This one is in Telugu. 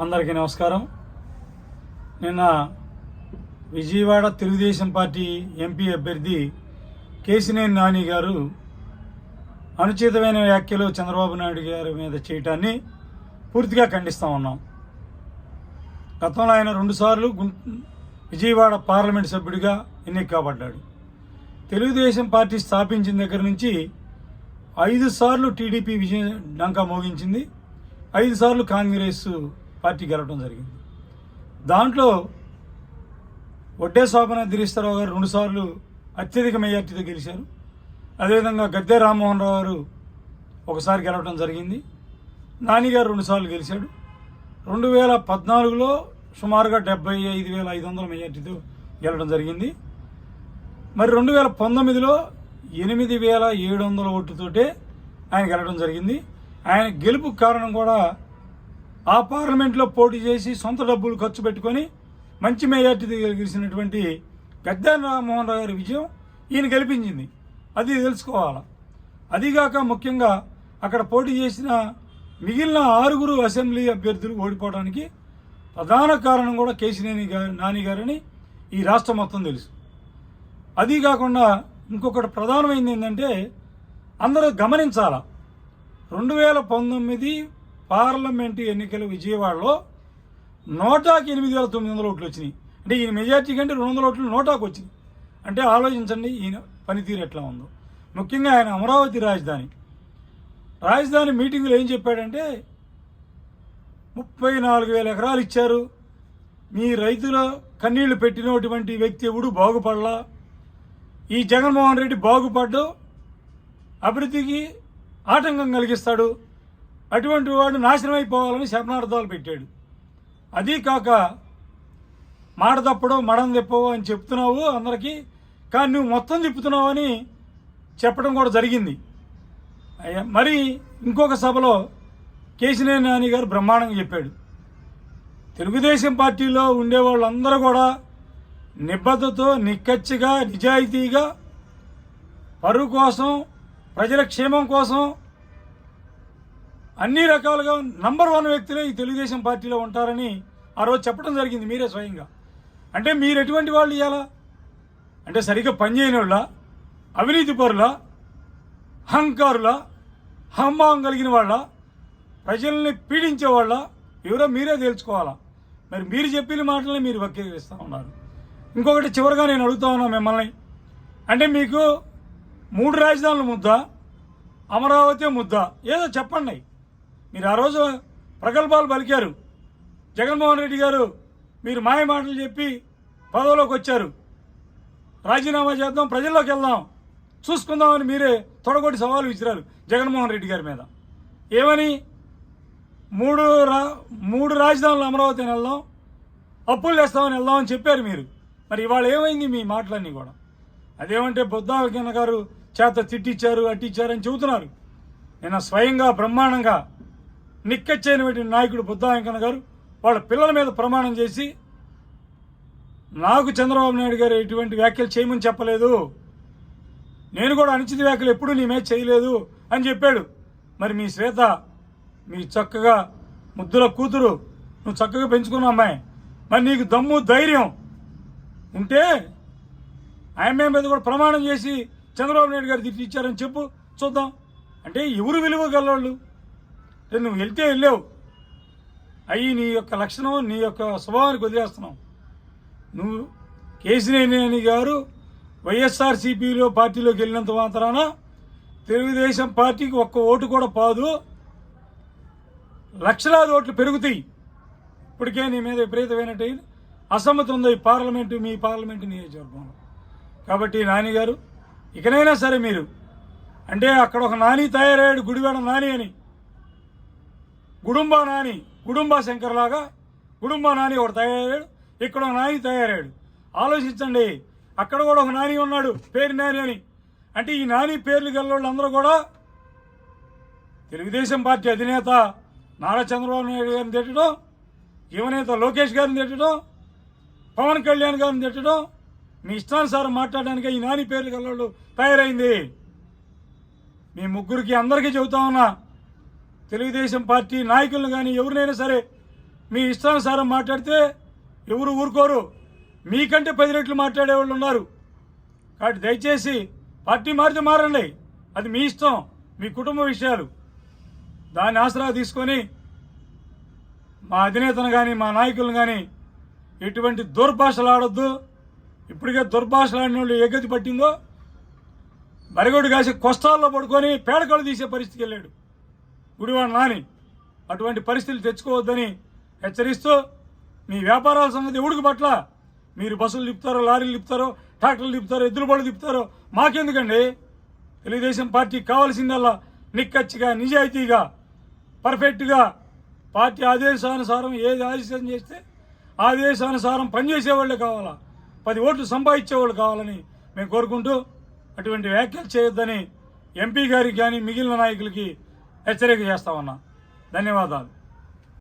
అందరికీ నమస్కారం. నిన్న విజయవాడ తెలుగుదేశం పార్టీ ఎంపీ అభ్యర్థి కేసినేని నాని గారు అనుచితమైన వ్యాఖ్యలు చంద్రబాబు నాయుడు గారి మీద చేయటాన్ని పూర్తిగా ఖండిస్తూ ఉన్నాం. గతంలో ఆయన రెండుసార్లు గుం- విజయవాడ పార్లమెంట్ సభ్యుడిగా ఎన్నిక కాబడ్డాడు. తెలుగుదేశం పార్టీ స్థాపించిన దగ్గర నుంచి ఐదు సార్లు టీడీపీ విజయ డంకా మోగించింది. ఐదు సార్లు కాంగ్రెస్ పార్టీ గెలవడం జరిగింది. దాంట్లో వడ్డే శోభన దిరీశ్వరరావు గారు రెండుసార్లు అత్యధిక మెజార్టీతో గెలిచారు. అదేవిధంగా గద్దె రామ్మోహన్ రావు గారు ఒకసారి గెలవడం జరిగింది. నానిగారు రెండుసార్లు గెలిచాడు. రెండు వేల పద్నాలుగులో సుమారుగా డెబ్బై ఐదు వేల ఐదు వందల మెజార్టీతో గెలవడం జరిగింది. మరి రెండు వేల పంతొమ్మిదిలో ఎనిమిది వేల ఏడు వందల ఓటుతోటే ఆయన గెలవడం జరిగింది. ఆయన గెలుపు కారణం కూడా ఆ పార్లమెంట్లో పోటీ చేసి సొంత డబ్బులు ఖర్చు పెట్టుకొని మంచి మెజార్టీ గెలిచినటువంటి గద్దె రామ్మోహన్ రావు గారి విజయం ఈయన గెలిపించింది. అది తెలుసుకోవాలి? అదిగాక ముఖ్యంగా అక్కడ పోటీ చేసిన మిగిలిన ఆరుగురు అసెంబ్లీ అభ్యర్థులు ఓడిపోవడానికి ప్రధాన కారణం కూడా కేసినేని గారి నాని గారని ఈ రాష్ట్రం మొత్తం తెలుసు. అది కాకుండా ఇంకొకటి ప్రధానమైంది ఏంటంటే అందరూ గమనించాల? రెండు వేల పంతొమ్మిది పార్లమెంటు ఎన్నికలు విజయవాడలో నోటాకి ఎనిమిది వేల తొమ్మిది వందల ఓట్లు వచ్చినాయి. అంటే ఈయన మెజార్టీ కంటే రెండు వందల ఓట్లు నోటాకు వచ్చినాయి. అంటే ఆలోచించండి ఈయన పనితీరు ఎట్లా ఉందో. ముఖ్యంగా ఆయన అమరావతి రాజధాని. రాజధాని మీటింగులో ఏం చెప్పాడంటే ముప్పై నాలుగు వేల ఎకరాలు ఇచ్చారు. మీ రైతుల కన్నీళ్ళు పెట్టినటువంటి వ్యక్తి ఎవడు? బాగుపడలా. ఈ జగన్మోహన్ రెడ్డి బాగుపడ్డు. అభివృద్ధికి ఆటంకం కలిగిస్తాడు. అటువంటి వాడు నాశనం అయిపోవాలని శపనార్థాలు పెట్టాడు. అదీ కాక మాట తప్పడం మడం తిప్పవు అని చెప్తున్నావు అందరికీ కానీ నువ్వు మొత్తం తిప్పుతున్నావు అని చెప్పడం కూడా జరిగింది. మరి ఇంకొక సభలో కేశినేని నాని గారు బ్రహ్మాండంగా చెప్పాడు. తెలుగుదేశం పార్టీలో ఉండే వాళ్ళందరూ కూడా నిబద్ధతో నిక్కచ్చిగా నిజాయితీగా పరువు కోసం ప్రజల క్షేమం కోసం అన్ని రకాలుగా నంబర్ వన్ వ్యక్తులే ఈ తెలుగుదేశం పార్టీలో ఉంటారని ఆ రోజు చెప్పడం జరిగింది మీరే స్వయంగా. అంటే మీరు ఎటువంటి వాళ్ళు ఇవ్వాలా అంటే సరిగ్గా పనిచేయని వాళ్ళ అవినీతి పరుల? అహంకారుల? హంభావం కలిగిన వాళ్ళ? ప్రజల్ని పీడించే వాళ్ళ? ఎవరో మీరే తెలుసుకోవాలా మరి మీరు చెప్పిన మాటలని మీరు వక్రీకరిస్తూ ఉన్నారు. ఇంకొకటి చివరిగా నేను అడుగుతా ఉన్నా మిమ్మల్ని. అంటే మీకు మూడు రాజధానుల ముద్ద అమరావతి ముద్ద ఏదో చెప్పండి. మీరు ఆ రోజు ప్రగల్భాలు పలికారు. జగన్మోహన్ రెడ్డి గారు మీరు మాయ మాటలు చెప్పి పదవిలోకి వచ్చారు. రాజీనామా చేద్దాం ప్రజల్లోకి వెళ్దాం. చూసుకుందామని మీరే తొడగొట్టి సవాలు విసిరారు జగన్మోహన్ రెడ్డి గారి మీద. ఏమని? మూడు రా మూడు రాజధానులు అమరావతిని వెళ్దాం అప్పులు వేస్తామని వెళ్దామని చెప్పారు మీరు. మరి ఇవాళ ఏమైంది మీ మాటలన్నీ కూడా? అదేమంటే బుద్ధాకిన్న గారు చేత తిట్టిచ్చారు అట్టిచ్చారని చెబుతున్నారు. నిన్న స్వయంగా బ్రహ్మాండంగా నిక్కచ్చైనటువంటి నాయకుడు బుద్ధా వెంకన్న గారు వాళ్ళ పిల్లల మీద ప్రమాణం చేసి నాకు చంద్రబాబు నాయుడు గారు ఎటువంటి వ్యాఖ్యలు చేయమని చెప్పలేదు. నేను కూడా అనుచిత వ్యాఖ్యలు ఎప్పుడూ నీ మీద చేయలేదు అని చెప్పాడు. మరి మీ శ్వేత మీ చక్కగా ముద్దుల కూతురు నువ్వు చక్కగా పెంచుకున్న అమ్మాయి. మరి నీకు దమ్ము ధైర్యం ఉంటే ఆయన మీద కూడా ప్రమాణం చేసి చంద్రబాబు నాయుడు గారు తిట్టి ఇచ్చారని చెప్పు. చూద్దాం. అంటే ఎవరు విలువ గలవాళ్ళు? నువ్వు వెళ్తే వెళ్ళావు. అయ్యి నీ యొక్క లక్షణం నీ యొక్క స్వభావానికి వదిలేస్తున్నావు. నువ్వు కేసినేని గారు వైఎస్ఆర్సీపీలో పార్టీలోకి వెళ్ళినంత మాత్రాన తెలుగుదేశం పార్టీకి ఒక్క ఓటు కూడా పాదు. లక్షలాది ఓట్లు పెరుగుతాయి. ఇప్పటికే నీ మీద విపరీతమైనట్టు అసమ్మతి ఉంది ఈ పార్లమెంటు మీ పార్లమెంటు నియోజకవర్గంలో. కాబట్టి నానిగారు ఇకనైనా సరే మీరు అంటే అక్కడ ఒక నాని తయారయ్యాడు గుడివాడ నాని అని. గుడుంబా నాని గుడుంబా శంకర్లాగా గుడుంబా నాని ఒకడు తయారయ్యాడు ఇక్కడ ఒక నాని తయారయ్యాడు. ఆలోచించండి అక్కడ కూడా ఒక నాని ఉన్నాడు పేరు నాని అని. అంటే ఈ నాని పేర్లు గెలవాళ్ళందరూ కూడా తెలుగుదేశం పార్టీ అధినేత నారా చంద్రబాబు నాయుడు గారిని తిట్టడం యువనేత లోకేష్ గారిని తిట్టడం పవన్ కళ్యాణ్ గారిని తిట్టడం మీ ఇష్టానుసారం మాట్లాడడానికి ఈ నాని పేర్లు గెలవాళ్ళు తయారైంది. మీ ముగ్గురికి అందరికీ చెబుతా ఉన్నా తెలుగుదేశం పార్టీ నాయకులను కానీ ఎవరినైనా సరే మీ ఇష్టానుసారం మాట్లాడితే ఎవరు ఊరుకోరు. మీకంటే పది రెట్లు మాట్లాడే వాళ్ళు ఉన్నారు. కాబట్టి దయచేసి పార్టీ మారితే మారండి. అది మీ ఇష్టం మీ కుటుంబ విషయాలు. దాన్ని ఆసరా తీసుకొని మా అధినేతను కానీ మా నాయకులను కానీ ఎటువంటి దుర్భాషలు ఆడొద్దు. ఇప్పటికే దుర్భాషలు ఆడిన వాళ్ళు ఏ గతి పట్టిందో బరిగొడ్డు కాసి కొస్తాల్లో పడుకొని పేడకళ్ళు తీసే పరిస్థితికి వెళ్ళాడు. గుడివాడ నాని అటువంటి పరిస్థితులు తెచ్చుకోవద్దని హెచ్చరిస్తూ మీ వ్యాపారాల సంగతి ఎవడికి పట్ల? మీరు బస్సులు తిప్పుతారో లారీలు తిప్పుతారో ట్రాక్టర్లు తిప్పుతారో ఎద్దుల బళ్ళు తిప్పుతారో మాకెందుకండి? తెలుగుదేశం పార్టీకి కావాల్సిందల్లా నిక్కచ్చిగా నిజాయితీగా పర్ఫెక్ట్గా పార్టీ ఆదేశానుసారం ఏది ఆదేశం చేస్తే ఆదేశానుసారం పనిచేసేవాళ్ళే కావాలా? పది ఓట్లు సంపాదించేవాళ్ళు కావాలని మేము కోరుకుంటూ అటువంటి వ్యాఖ్యలు చేయొద్దని ఎంపీ గారికి కానీ మిగిలిన నాయకులకి హెచ్చరిక చేస్తా ఉన్నా. ధన్యవాదాలు.